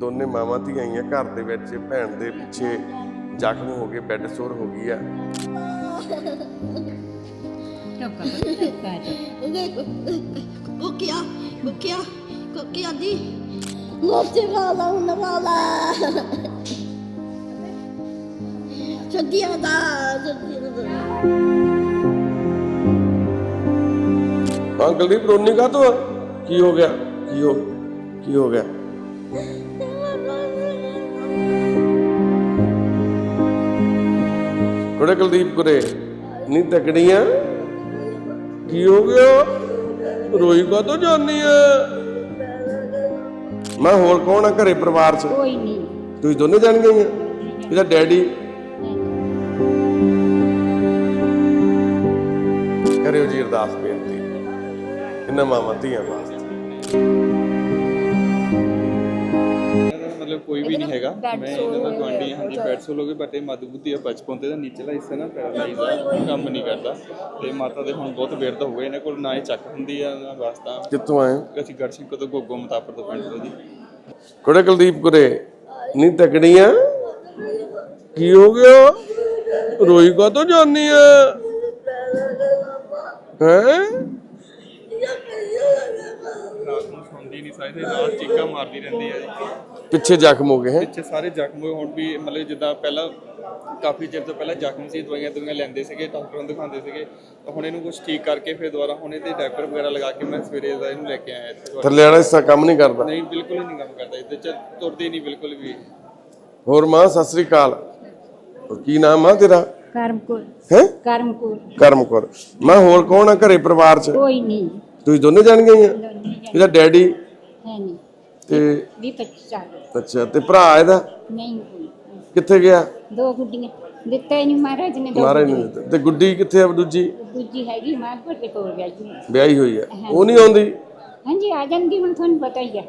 ਦੋਨੇ ਮਾਵਾਂ ਧੀਆਂ ਆਈਆਂ ਘਰ ਦੇ ਵਿੱਚ ਭੈਣ ਦੇ ਪਿੱਛੇ ਜ਼ਖਮ ਹੋ ਗਏ ਬੈੱਡ ਸੋਰ ਹੋ ਗਈ ਆ Kukia, kukia, kukia di. Ngopti wala una wala. Sadia da, sadia da. Uncle ਦੀ ਰੋਣੀ ਕਾ ਤੋ ਕੀ ਹੋ ਗਿਆ ਕੀ ਹੋ ਕੀ ਹੋ ਗਿਆ ਕੁੜੇ ਕੁਲਦੀਪ ਕੁਰੇ ਨਹੀਂ ਤਕੜੀਆਂ। ਕੀ ਹੋ ਗਿਆ? ਰੋਈ ਕਾ ਤੋ ਜਾਨੀ ਆ ਮੈਂ ਹੋਰ ਕੌਣ ਆ ਘਰੇ ਪਰਿਵਾਰ ਚ? ਕੋਈ ਨਹੀਂ ਤੁਸੀਂ ਦੋਨੇ ਜਾਣ ਗਈਆਂ? ਇਹਦਾ ਡੈਡੀ? ਕਰਿਓ ਜੀ ਅਰਦਾਸ ਬੇਨਤੀ। ਇਹਨਾਂ ਮਾਵਾਂ ਧੀਆਂ ਵਾਸਤੇ। ਮਤਲਬ ਕੋਈ ਵੀ ਨਹੀਂ ਹੈਗਾ। ਮੈਂ ਇਹਨਾਂ ਦਾ ਗਵਾਂਢੀ ਹਾਂ ਹਾਂਜੀ ਬੈਡ ਸੋ ਲੋਗੇ ਬਟ ਇਹ ਮਦਬੁੱਧੀ ਆ ਬਚਪਨ ਤੇ ਦਾ ਨੀਚਲਾ ਹਿੱਸਾ ਨਾ ਪੈਰਾਲਾਈਜ਼ ਆ ਕੰਮ ਨਹੀਂ ਕਰਦਾ। ਤੇ ਮਾਤਾ ਦੇ ਹੁਣ ਬਹੁਤ ਬਿਰਧ ਹੋ ਗਏ ਇਹਨਾਂ ਕੋਲ ਨਾ ਹੀ ਚੱਕ ਹੁੰਦੀ ਆ ਨਾ ਵਾਸਤਾ। ਕਿੱਥੋਂ ਆਏ? ਹੋ? ਅਸੀਂ ਗੜਸ਼ਿੰਗ ਤੋਂ ਗੋਗੋ ਮਤਾਪਰ ਤੋਂ ਪਿੰਡ ਤੋਂ ਜੀ। ਕੁੜੇ ਕੁਲਦੀਪ ਕੁਰੇ ਨਹੀਂ ਤਕੜੀਆਂ ਕੀ ਹੋ ਗਿਆ? ਰੋਈ ਕਾ ਤੋ ਜਾਨੀ ਆ? ਹੈ? ਰਾਤ ਨੂੰ ਸੌਂਦੀ ਨਹੀਂ ਸਾਈਦੇ ਰਾਤ ਚੀਕਾਂ ਮਾਰਦੀ ਰਹਿੰਦੀ ਆ ਜੀ। ਪਿੱਛੇ ਜ਼ਖਮ ਹੋ ਗਏ ਹੈ। ਪਿੱਛੇ ਸਾਰੇ ਜ਼ਖਮ ਹੋਏ। ਹੁਣ ਵੀ ਮਤਲਬ ਜਿੱਦਾਂ ਪਹਿਲਾਂ ਕਾਫੀ ਚਿਰ ਤੋਂ ਪਹਿਲਾਂ ਜ਼ਖਮ ਸੀ ਦਵਾਈਆਂ ਦੁਆਈਆਂ ਲੈਂਦੇ ਸੀਗੇ ਡਾਕਟਰਾਂ ਨੂੰ ਦਿਖਾਉਂਦੇ ਸੀਗੇ। ਤਾਂ ਹੁਣ ਇਹਨੂੰ ਕੁਝ ਠੀਕ ਕਰਕੇ ਫਿਰ ਦੁਬਾਰਾ ਹੁਣ ਇਹਦੇ ਡਾਕਟਰ ਵਗੈਰਾ ਲਗਾ ਕੇ ਮੈਂ ਸਵੇਰੇ ਦਾ ਇਹਨੂੰ ਲੈ ਕੇ ਆਇਆ ਇੱਥੇ। ਥੱਲੇ ਵਾਲਾ ਹਿੱਸਾ ਕੰਮ ਨਹੀਂ ਕਰਦਾ। ਨਹੀਂ ਬਿਲਕੁਲ ਹੀ ਨਹੀਂ ਕੰਮ ਕਰਦਾ। ਇਹਦੇ ਚ ਤੁਰਦੀ ਨਹੀਂ ਬਿਲਕੁਲ ਵੀ। ਹੋਰ ਮਾਂ ਸਤਿ ਸ੍ਰੀ ਅਕਾਲ। ਕੀ ਨਾਮ ਆ ਤੇਰਾ? ਕਰਮਕੁਰ। ਹੈ? ਕਰਮਕੁਰ। ਕਰਮਕੌਰ। ਮੈਂ ਹੋਰ ਕੌਣ ਆ ਘਰੇ ਪਰਿਵਾਰ ਚ? ਕੋਈ ਨਹੀਂ। ਤੁਸੀਂ ਦੋਨੇ ਜਾਣ। ਗਈਆਂ ਇਹਦਾ ਡੈਡੀ? ਹੈ ਨਹੀਂ। ਤੇ ਵੀ 25 ਸਾਲ ਅੱਛਾ ਤੇ ਭਰਾ ਇਹਦਾ? ਨਹੀਂ। ਕੋਈ ਕਿੱਥੇ ਗਿਆ? ਦੋ ਗੁੱਡੀਆਂ ਦਿੱਤਾ ਹੀ ਨਹੀਂ ਮਹਾਰਾਜ ਨੇ ਦੋ ਮਾਰੇ ਨਹੀਂ ਦਿੱਤੇ। ਤੇ ਗੁੱਡੀ ਕਿੱਥੇ ਆ ਦੂਜੀ? ਦੂਜੀ ਹੈਗੀ ਮਾਲਪੁਰ ਦੇ ਕੋਲ ਗਿਆ ਜੀ ਵਿਆਹੀ ਹੋਈ ਆ ਉਹ ਨਹੀਂ ਆਉਂਦੀ? ਹਾਂਜੀ ਆ ਜਾਂਦੀ ਹੁਣ ਤੁਹਾਨੂੰ ਪਤਾ ਹੀ ਹੈ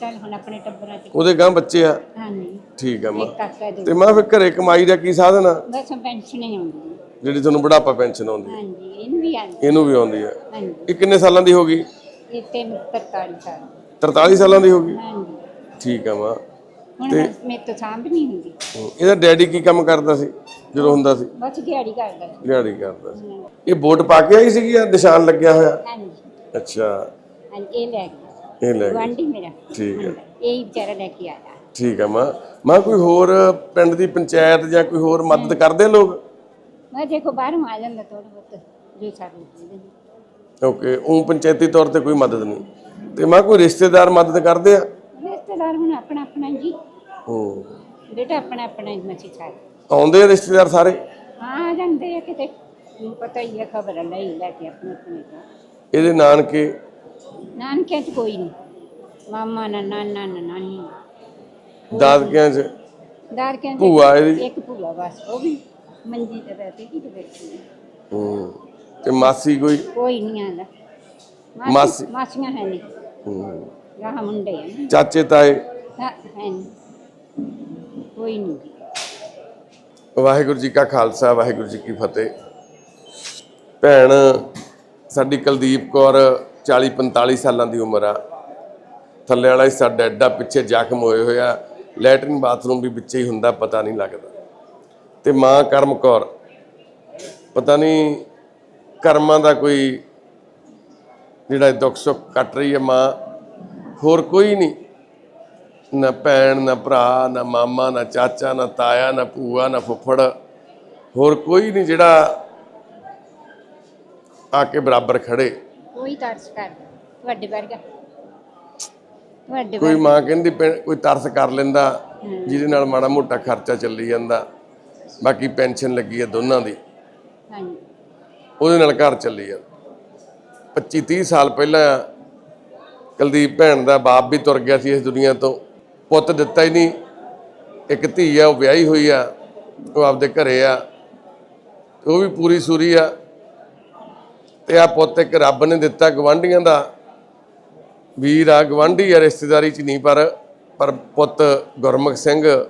ਕੱਲ ਹੁਣ ਆਪਣੇ ਟੱਬਰਾਂ ਚ। ਉਹਦੇ ਗਾਂ ਬੱਚੇ ਆ? ਹਾਂਜੀ। ਠੀਕ ਆ ਮਾਂ। ਇੱਕ ਕਾਕਾ ਦੇ ਤੇ ਮਾਂ ਫਿਰ ਘਰੇ ਕਮਾਈ ਦਾ ਕੀ ਸਾਧਨ ਆ? ਬਸ ਪੈਨਸ਼ਨ ਹੀ ਆਉਂਦੀ ਹੈ। ਜਿਹੜੀ ਤੁਹਾਨੂੰ ਬੁਢਾਪਾ ਪੈਨਸ਼ਨ ਆਉਂਦੀ? ਹਾਂਜੀ ਇਹਨੂੰ ਵੀ ਆਉਂਦੀ ਇਹਨੂੰ ਵੀ ਆਉਂਦੀ ਆ ਹਾਂਜੀ। ਇਹ ਕਿੰਨੇ ਸਾਲਾਂ ਦੀ ਹੋ ਗਈ? ਇਹ ਤੇ 43 ਸਾਲ। 43 ਸਾਲਾਂ ਦੀ ਹੋ ਗਈ। ਹਾਂਜੀ। ਠੀਕ ਆ ਮਾਂ। ਹੁਣ ਬਸ ਮੇਰੇ ਤੋਂ ਸਾਂਭ ਨਹੀਂ ਹੁੰਦੀ। ਇਹਦਾ ਡੈਡੀ ਕੀ ਕੰਮ ਕਰਦਾ ਸੀ ਜਦੋਂ ਹੁੰਦਾ ਸੀ? ਬਸ ਦਿਹਾੜੀ ਕਰਦਾ ਸੀ। ਦਿਹਾੜੀ ਕਰਦਾ ਸੀ। ਇਹ ਵੋਟ ਪਾ ਕੇ ਆਈ ਸੀਗੀ ਆ ਨਿਸ਼ਾਨ ਲੱਗਿਆ ਹੋਇਆ? ਹਾਂਜੀ। ਅੱਛਾ। ਹਾਂਜੀ ਇਹ ਲੈ ਗਿਆ। ਇਹ ਲੈ ਗਏ। ਗੁਆਂਢੀ ਮੇਰਾ। ਠੀਕ ਹੈ ਇਹ ਹੀ ਵਿਚਾਰਾ ਲੈ ਕੇ ਆਇਆ। ਠੀਕ ਆ ਮਾਂ। ਮਾਂ ਕੋਈ ਹੋਰ ਪਿੰਡ ਦੀ ਪੰਚਾਇਤ ਜਾਂ ਕੋਈ ਹੋਰ ਮਦਦ ਕਰਦੇ ਆ ਲੋਕ? ਮੈਂ ਦੇਖੋ ਬਾਹਰੋਂ ਆ ਜਾਂਦਾ ਥੋੜਾ ਬਹੁਤ ਜੋ ਸਾਨੂੰ ਦਿੰਦੇ ਨੇ। ਓਕੇ ਉਹ ਪੰਚਾਇਤੀ ਤੌਰ ਤੇ ਕੋਈ ਮਦਦ ਨਹੀਂ। ਤੇ ਮਾਂ ਕੋਈ ਰਿਸ਼ਤੇਦਾਰ ਮਦਦ ਕਰਦੇ ਆ? ਰਿਸ਼ਤੇਦਾਰ ਹੁਣ ਆਪਣਾ ਆਪਣਾ ਜੀ। ਹੂੰ। ਬੇਟਾ ਆਪਣਾ ਆਪਣਾ ਹੀ ਮਸੀ ਸਾਰੇ ਆਉਂਦੇ ਆ ਰਿਸ਼ਤੇਦਾਰ ਸਾਰੇ? ਹਾਂ ਆ ਜਾਂਦੇ ਆ ਕਿਤੇ। ਨੂੰ ਪਤਾ ਹੀ ਹੈ ਖਬਰ ਲੈ ਹੀ ਲੈ ਕੇ ਆਪਣੇ ਆਪਣੇ ਤੋਂ ਇਹਦੇ ਨਾਨਕੇ? ਨਾਨਕਿਆਂ ਚ ਕੋਈ ਨਹੀਂ। ਮਾਮਾ ਨਾ ਨਾਨਾ ਨਾ ਨਾਨੀ ਦਾਦਕਿਆਂ 'ਚ? ਦਾਰਕਿਆਂ ਚ ਭੂਆ ਇਹਦੀ? ਇੱਕ ਭੂਆ ਬਸ ਉਹ ਵੀ ਮੰਜੀ ਤੇ ਬੈਠੀ ਕਿ ਤੇ ਬੈਠੀ ਹੈ। ਹੂੰ। ਤੇ ਮਾਸੀ ਕੋਈ? ਕੋਈ ਨਹੀਂ ਆਂਦਾ ਮਾਸੀ- ਮਾਸੀਆਂ ਹੈ ਨਹੀਂ। ਮੁੰਡੇ ਆ ਨਾ ਚਾਚੇ ਤਾਏ ਹਾਂ, ਹੈ ਨਹੀਂ ਕੋਈ ਨਹੀਂ ਵਾਹਿਗੁਰੂ ਜੀ ਕਾ ਖਾਲਸਾ ਵਾਹਿਗੁਰੂ ਜੀ ਕੀ ਫਤਿਹ ਭੈਣ ਸਾਡੀ ਕੁਲਦੀਪ ਕੌਰ 40 45 ਸਾਲਾਂ ਦੀ ਉਮਰ ਆ ਥੱਲੇ ਵਾਲਾ ਹਿੱਸਾ ਡੈਡਾ ਪਿੱਛੇ ਜ਼ਖਮ ਹੋਏ ਹੋਇਆ ਲੈਟਰਿਨ ਬਾਥਰੂਮ ਵੀ ਵਿੱਚੇ ਹੀ ਹੁੰਦਾ ਪਤਾ ਨਹੀਂ ਲੱਗਦਾ ਤੇ ਮਾਂ ਕਰਮ ਕੌਰ ਪਤਾ ਨਹੀਂ ਕਰਮਾਂ ਦਾ ਕੋਈ ਜਿਹੜਾ ਦੁੱਖ ਸੁੱਖ ਕੱਟ ਰਹੀ ਹੈ ਮਾਂ ਹੋਰ ਕੋਈ ਨਹੀਂ। ਨਾ ਭੈਣ ਨਾ ਭਰਾ ਨਾ ਮਾਮਾ ਨਾ ਚਾਚਾ ਨਾ ਤਾਇਆ ਨਾ ਭੂਆ ਨਾ ਫੁੱਫੜ ਹੋਰ ਕੋਈ ਨਹੀਂ ਜਿਹੜਾ ਆ ਕੇ ਬਰਾਬਰ ਖੜੇ। ਕੋਈ ਤਰਸ ਕਰ ਤੁਹਾਡੇ ਵਰਗਾ। ਕੋਈ ਮਾਂ ਕਹਿੰਦੀ ਕੋਈ ਤਰਸ ਕਰ ਲੈਂਦਾ ਜਿਹਦੇ ਨਾਲ ਮਾੜਾ ਮੋਟਾ ਖਰਚਾ ਚੱਲੀ ਜਾਂਦਾ ਬਾਕੀ ਪੈਨਸ਼ਨ ਲੱਗੀ ਹੈ ਦੋਨਾਂ ਦੀ। ਹਾਂਜੀ। ਉਹਦੇ ਨਾਲ ਘਰ ਚੱਲੀ ਜਾਂਦਾ। 25 30 ਸਾਲ ਪਹਿਲਾਂ ਕੁਲਦੀਪ ਭੈਣ ਦਾ ਬਾਪ ਵੀ ਤੁਰ ਗਿਆ ਸੀ ਇਸ ਦੁਨੀਆ ਤੋਂ। ਪੁੱਤ ਦਿੱਤਾ ਹੀ ਨਹੀਂ। ਇੱਕ ਧੀ ਆ ਉਹ ਵਿਆਹੀ ਹੋਈ ਆ ਉਹ ਆਪਦੇ ਘਰੇ ਆ। ਉਹ ਵੀ ਪੂਰੀ ਸੂਰੀ ਆ। ਤੇ ਆ ਪੁੱਤ ਇੱਕ ਰੱਬ ਨੇ ਦਿੱਤਾ ਗਵਾਂਢੀਆਂ ਦਾ। ਵੀਰ ਆ ਗਵਾਂਢੀ ਆ ਰਿਸ਼ਤੇਦਾਰੀ ਚ ਨਹੀਂ ਪਰ ਪਰ ਪੁੱਤ ਗੁਰਮੁਖ ਸਿੰਘ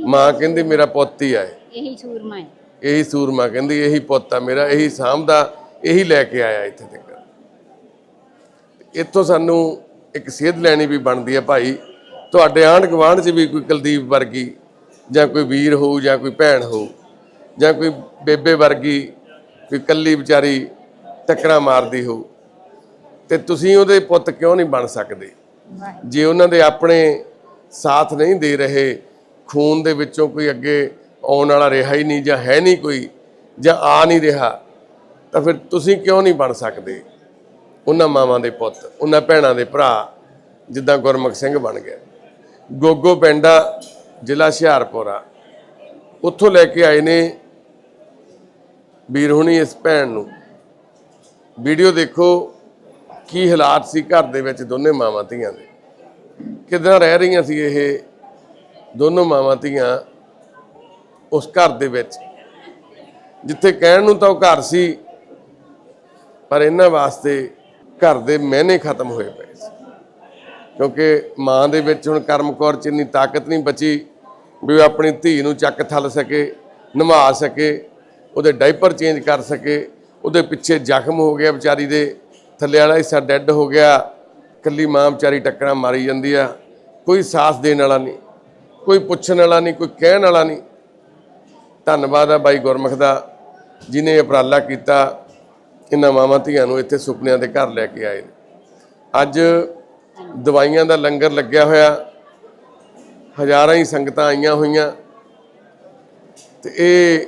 ਮਾਂ ਕਹਿੰਦੀ ਮੇਰਾ ਪੁੱਤ ਹੀ ਆ ਇਹ। ਸੂਰਮਾ ਹੈ। ਇਹੀ ਸੂਰਮਾ ਕਹਿੰਦੀ ਇਹੀ ਪੁੱਤ ਆ ਮੇਰਾ ਇਹੀ ਸਾਂਭਦਾ ਇਹੀ ਲੈ ਕੇ ਆਇਆ ਇੱਥੇ ਤੱਕ। ਇੱਥੋਂ ਸਾਨੂੰ ਇੱਕ ਸੇਧ ਲੈਣੀ ਵੀ ਬਣਦੀ ਹੈ ਭਾਈ। ਤੁਹਾਡੇ ਆਂਢ ਗੁਆਂਢ 'ਚ ਵੀ ਕੋਈ ਕੁਲਦੀਪ ਵਰਗੀ ਜਾਂ ਕੋਈ ਵੀਰ ਹੋਊ ਜਾਂ ਕੋਈ ਭੈਣ ਹੋਊ ਜਾਂ ਕੋਈ ਬੇਬੇ ਵਰਗੀ ਕੋਈ ਕੱਲੀ ਵਿਚਾਰੀ ਟੱਕਰਾਂ ਮਾਰਦੀ ਹੋਊ ਤੇ ਤੁਸੀਂ ਉਹਦੇ ਪੁੱਤ ਕਿਉਂ ਨਹੀਂ ਬਣ ਸਕਦੇ? ਜੇ ਉਹਨਾਂ ਦੇ ਆਪਣੇ ਸਾਥ ਨਹੀਂ ਦੇ ਰਹੇ ਖੂਨ ਦੇ ਵਿੱਚੋਂ ਕੋਈ ਅੱਗੇ ਆਉਣ ਵਾਲਾ ਰਿਹਾ ਹੀ ਨਹੀਂ ਜਾਂ ਹੈ ਨਹੀਂ ਕੋਈ ਜਾਂ ਆ ਨਹੀਂ ਰਿਹਾ ਤਾਂ ਫਿਰ ਤੁਸੀਂ ਕਿਉਂ ਨਹੀਂ ਬਣ ਸਕਦੇ? ਉਹਨਾਂ ਮਾਵਾਂ ਦੇ ਪੁੱਤ, ਉਹਨਾਂ ਭੈਣਾਂ ਦੇ ਭਰਾ ਜਿੱਦਾਂ ਗੁਰਮੁਖ ਸਿੰਘ ਬਣ ਗਿਆ ਗੋਗੋ ਪਿੰਡ ਆ ਜ਼ਿਲ੍ਹਾ ਹੁਸ਼ਿਆਰਪੁਰ ਉੱਥੋਂ ਲੈ ਕੇ ਆਏ ਨੇ ਵੀਰ ਹੁਣੀ ਇਸ ਭੈਣ ਨੂੰ। ਵੀਡੀਓ ਦੇਖੋ ਕੀ ਹਾਲਾਤ ਸੀ ਘਰ ਦੇ ਵਿੱਚ ਦੋਨੇ ਮਾਵਾਂ ਧੀਆਂ ਦੇ। ਕਿਦਾਂ ਰਹਿ ਰਹੀਆਂ ਸੀ ਇਹ ਦੋਨੋਂ ਮਾਵਾਂ ਧੀਆਂ ਉਸ ਘਰ ਦੇ ਵਿੱਚ। ਜਿੱਥੇ ਕਹਿਣ ਨੂੰ ਤਾਂ ਉਹ ਘਰ ਸੀ, ਪਰ ਇਹਨਾਂ ਵਾਸਤੇ ਘਰ ਦੇ ਮਹਿਨੇ ਖਤਮ ਹੋਏ ਪਏ ਸੀ। ਕਿਉਂਕਿ ਮਾਂ ਦੇ ਵਿੱਚ ਹੁਣ ਕਰਮਕੌਰ ਚ ਇੰਨੀ ਤਾਕਤ ਨਹੀਂ ਬਚੀ ਵੀ ਉਹ ਆਪਣੀ ਧੀ ਨੂੰ ਚੱਕ ਥੱਲ ਸਕੇ, ਨਵਾ ਸਕੇ, ਉਹਦੇ ਡਾਈਪਰ ਚੇਂਜ ਕਰ ਸਕੇ, ਉਹਦੇ ਪਿੱਛੇ ਜ਼ਖਮ ਹੋ ਗਿਆ ਵਿਚਾਰੀ ਦੇ, ਥੱਲੇ ਵਾਲਾ ਹਿੱਸਾ ਡੈੱਡ ਹੋ ਗਿਆ ਕੱਲੀ ਮਾਂ ਵਿਚਾਰੀ ਟੱਕਰਾਂ ਮਾਰੀ ਜਾਂਦੀ ਆ, ਕੋਈ ਸਾਥ ਦੇਣ ਵਾਲਾ ਨਹੀਂ, ਕੋਈ ਪੁੱਛਣ ਵਾਲਾ ਨਹੀਂ, ਕੋਈ ਕਹਿਣ ਵਾਲਾ ਨਹੀਂ। ਧੰਨਵਾਦ ਆ ਬਾਈ ਗੁਰਮੁਖ ਦਾ, ਜਿਨੇ ਉਪਰਾਲਾ ਕੀਤਾ ਇਹਨਾਂ ਮਾਵਾਂ ਧੀਆਂ ਨੂੰ ਇੱਥੇ ਸੁਪਨਿਆਂ ਦੇ ਘਰ ਲੈ ਕੇ ਆਏ ਅੱਜ ਦਵਾਈਆਂ ਦਾ ਲੰਗਰ ਲੱਗਿਆ ਹੋਇਆ। ਹਜ਼ਾਰਾਂ ਹੀ ਸੰਗਤਾਂ ਆਈਆਂ ਹੋਈਆਂ। ਤੇ ਇਹ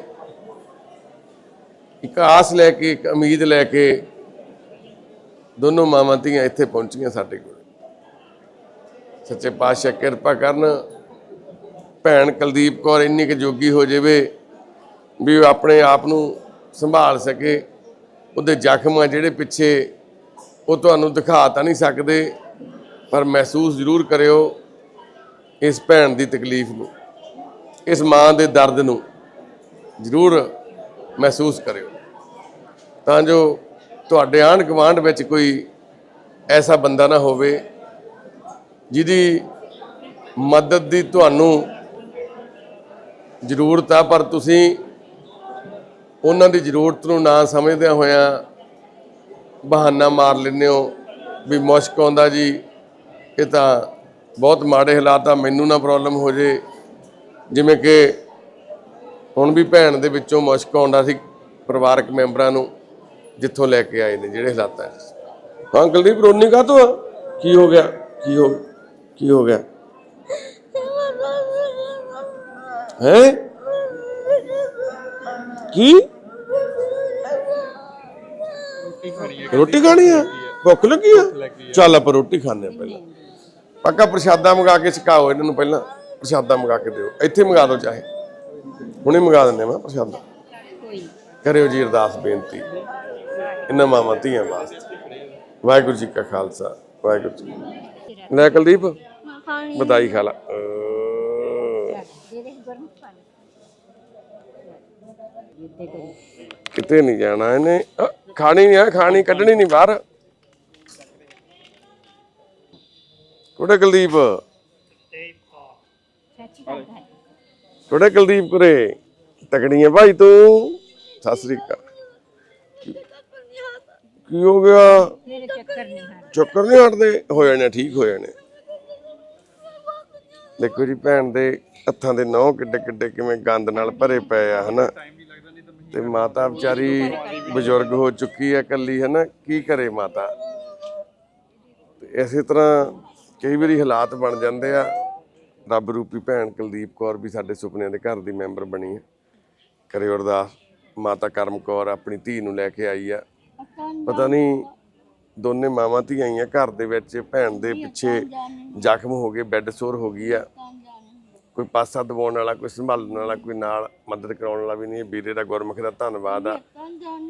ਇੱਕ ਆਸ ਲੈ ਕੇ, ਇੱਕ ਉਮੀਦ ਲੈ ਕੇ ਦੋਨੋਂ ਮਾਵਾਂ ਧੀਆਂ ਇੱਥੇ ਪਹੁੰਚੀਆਂ ਸਾਡੇ ਕੋਲ। ਸੱਚੇ ਪਾਤਸ਼ਾਹ ਕਿਰਪਾ ਕਰਨ ਭੈਣ ਕੁਲਦੀਪ ਕੌਰ ਇੰਨੀ ਕੁ ਜੋਗੀ ਹੋ ਜਾਵੇ ਵੀ ਉਹ ਆਪਣੇ ਆਪ ਨੂੰ ਸੰਭਾਲ ਸਕੇ। ਉਹਦੇ ਜ਼ਖਮ ਆ ਜਿਹੜੇ ਪਿੱਛੇ ਉਹ ਤੁਹਾਨੂੰ ਦਿਖਾ ਤਾਂ ਨਹੀਂ ਸਕਦੇ, ਪਰ ਮਹਿਸੂਸ ਜ਼ਰੂਰ ਕਰਿਓ ਇਸ ਭੈਣ ਦੀ ਤਕਲੀਫ ਨੂੰ, ਇਸ ਮਾਂ ਦੇ ਦਰਦ ਨੂੰ ਜ਼ਰੂਰ ਮਹਿਸੂਸ ਕਰਿਓ। ਤਾਂ ਜੋ ਤੁਹਾਡੇ ਆਂਢ ਗੁਆਂਢ ਵਿੱਚ ਕੋਈ ਐਸਾ ਬੰਦਾ ਨਾ ਹੋਵੇ ਜਿਹਦੀ ਮਦਦ ਦੀ ਤੁਹਾਨੂੰ ਜ਼ਰੂਰਤ ਆ, ਪਰ ਤੁਸੀਂ ਉਹਨਾਂ ਦੀ ਜ਼ਰੂਰਤ ਨੂੰ ਨਾ ਸਮਝਦਿਆਂ ਹੋਇਆਂ ਬਹਾਨਾ ਮਾਰ ਲੈਂਦੇ ਹੋ ਵੀ ਮੁਸ਼ਕ ਆਉਂਦਾ ਜੀ, ਇਹ ਤਾਂ ਬਹੁਤ ਮਾੜੇ ਹਾਲਾਤ ਆ, ਮੈਨੂੰ ਨਾ ਪ੍ਰੋਬਲਮ ਹੋ ਜੇ। ਜਿਵੇਂ ਕਿ ਹੁਣ ਵੀ ਭੈਣ ਦੇ ਵਿੱਚੋਂ ਮੁਸ਼ਕ ਆਉਂਦਾ ਸੀ ਪਰਿਵਾਰਕ ਮੈਂਬਰਾਂ ਨੂੰ, ਜਿੱਥੋਂ ਲੈ ਕੇ ਆਏ ਨੇ ਜਿਹੜੇ ਹਾਲਾਤਾਂ 'ਚ ਹਾਂ ਕੁਲਦੀਪ ਰੋਣੀ ਕਾ ਆ? ਕੀ ਹੋ ਗਿਆ? ਕੀ ਹੋ ਕੀ ਹੋ ਗਿਆ? ਹੈ? ਕੀ? ਰੋਟੀ ਖਾਣੀ ਆ? ਭੁੱਖ ਲੱਗੀ ਆ? ਚੱਲ ਆਪਾਂ ਰੋਟੀ ਖਾਣੇ ਪਹਿਲਾਂ। ਪੱਕਾ ਪ੍ਰਸ਼ਾਦਾ ਮੰਗਾ ਕੇ ਛਕਾਓ ਇਹਨਾਂ ਨੂੰ ਪਹਿਲਾਂ। ਪ੍ਰਸ਼ਾਦਾ ਮੰਗਾ ਕੇ ਦਿਓ। ਇੱਥੇ ਮੰਗਾ ਦਿਓ ਚਾਹੇ। ਹੁਣੇ ਮੰਗਾ ਦਿੰਦੇ ਮੈਂ ਪ੍ਰਸ਼ਾਦਾ। ਕਰਿਓ ਜੀ ਅਰਦਾਸ ਬੇਨਤੀ। ਇਹਨਾਂ ਮਾਵਾਂ ਧੀਆਂ ਵਾਸਤੇ। ਵਾਹਿਗੁਰੂ ਜੀ ਕਾ ਖਾਲਸਾ। ਵਾਹਿਗੁਰੂ ਜੀ। ਲੈ ਕੁਲਦੀਪ ਖਾਣੀ ਵਧਾਈ ਖਾ ਲਾ ਅਹ, ਦੇ ਦੇ ਗਰਮ ਪਾਣੀ ਜਿੱਦੇ ਕਰੀ ਕਿਤੇ ਨਹੀਂ ਜਾਣਾ ਇਹਨੇ। ਅਹ, ਖਾਣੀ ਨਹੀਂ ਆ ਖਾਣੀ ਕੱਢਣੀ ਨਹੀਂ ਬਾਹਰ। ਕੁੜੇ ਕੁਲਦੀਪ। ਸੱਚੀ ਕੁਲਦੀਪ ਕੁਰੇ ਤਕੜੀਆਂ ਭਾਈ ਤੂੰ। ਸਤਿ ਸ੍ਰੀ ਅਕਾਲ। ਕੀ ਹੋ ਗਿਆ? ਮੇਰੇ ਚੱਕਰ ਨਹੀਂ ਹਾਂ ਚੱਕਰ ਨਹੀਂ ਹਟਦੇ। ਹੋ ਜਾਣੇ ਠੀਕ ਹੋ ਜਾਣੇ ਦੇਖੋ ਜੀ ਭੈਣ ਦੇ ਹੱਥਾਂ ਦੇ ਨਹੁੰ ਕਿੱਡੇ ਕਿੱਡੇ ਕਿਵੇਂ ਗੰਦ ਨਾਲ ਭਰੇ ਪਏ ਆ ਹਨਾ? ਤੇ ਮਾਤਾ ਵਿਚਾਰੀ ਬਜ਼ੁਰਗ ਹੋ ਚੁੱਕੀ ਆ ਕੱਲੀ ਨਾ ਕੀ ਕਰੇ ਮਾਤਾ? ਇਸੇ ਤਰ੍ਹਾਂ ਕਈ ਵਾਰੀ ਹਾਲਾਤ ਬਣ ਜਾਂਦੇ ਆ। ਰੱਬ ਰੂਪੀ ਭੈਣ ਕੁਲਦੀਪ ਕੌਰ ਵੀ ਸਾਡੇ ਸੁਪਨਿਆਂ ਦੇ ਘਰ ਦੀ ਮੈਂਬਰ ਬਣੀ ਹੈ। ਕਰਿਓ ਅਰਦਾਸ, ਮਾਤਾ ਕਰਮ ਕੌਰ ਆਪਣੀ ਧੀ ਨੂੰ ਲੈ ਕੇ ਆਈ ਆ। ਪਤਾ ਨਹੀਂ ਦੋਨੇ ਮਾਵਾਂ ਧੀਆਂ ਹੀ ਘਰ ਦੇ ਵਿੱਚ, ਭੈਣ ਦੇ ਪਿੱਛੇ ਜ਼ਖਮ ਹੋ ਗਏ, ਬੈੱਡ ਸੋਰ ਹੋ ਗਈ ਆ। ਕੋਈ ਪਾਸਾ ਦਬਾਉਣ ਵਾਲਾ ਕੋਈ ਸੰਭਾਲਣ ਵਾਲਾ ਕੋਈ ਨਾਲ ਮਦਦ ਕਰਾਉਣ ਵਾਲਾ ਵੀ ਨਹੀਂ ਵੀਰੇ ਦਾ ਗੁਰਮੁਖ ਦਾ ਧੰਨਵਾਦ ਆ।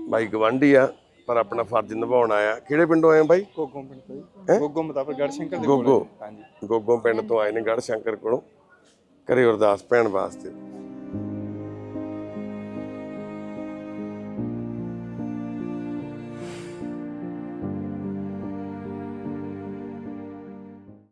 ਬਾਈ ਗਵਾਂਢੀ ਆ ਪਰ ਆਪਣਾ ਫਰਜ਼ ਨਿਭਾਉਣ ਆਇਆ। ਕਿਹੜੇ ਪਿੰਡੋਂ ਆਏ ਬਾਈ? ਗੋਗੋ ਪਿੰਡ ਤੋਂ ਗੋਗੋ ਮੁਤਾਬਕ ਗੜ ਸ਼ੰਕਰ ਦੇ ਕੋਲ। ਗੋਗੋ। ਹਾਂਜੀ। ਗੋਗੋ ਪਿੰਡ ਤੋਂ ਆਏ ਨੇ ਗੜ ਸ਼ੰਕਰ ਕੋਲੋਂ। ਕਰੇ ਅਰਦਾਸ ਭੈਣ ਵਾਸਤੇ।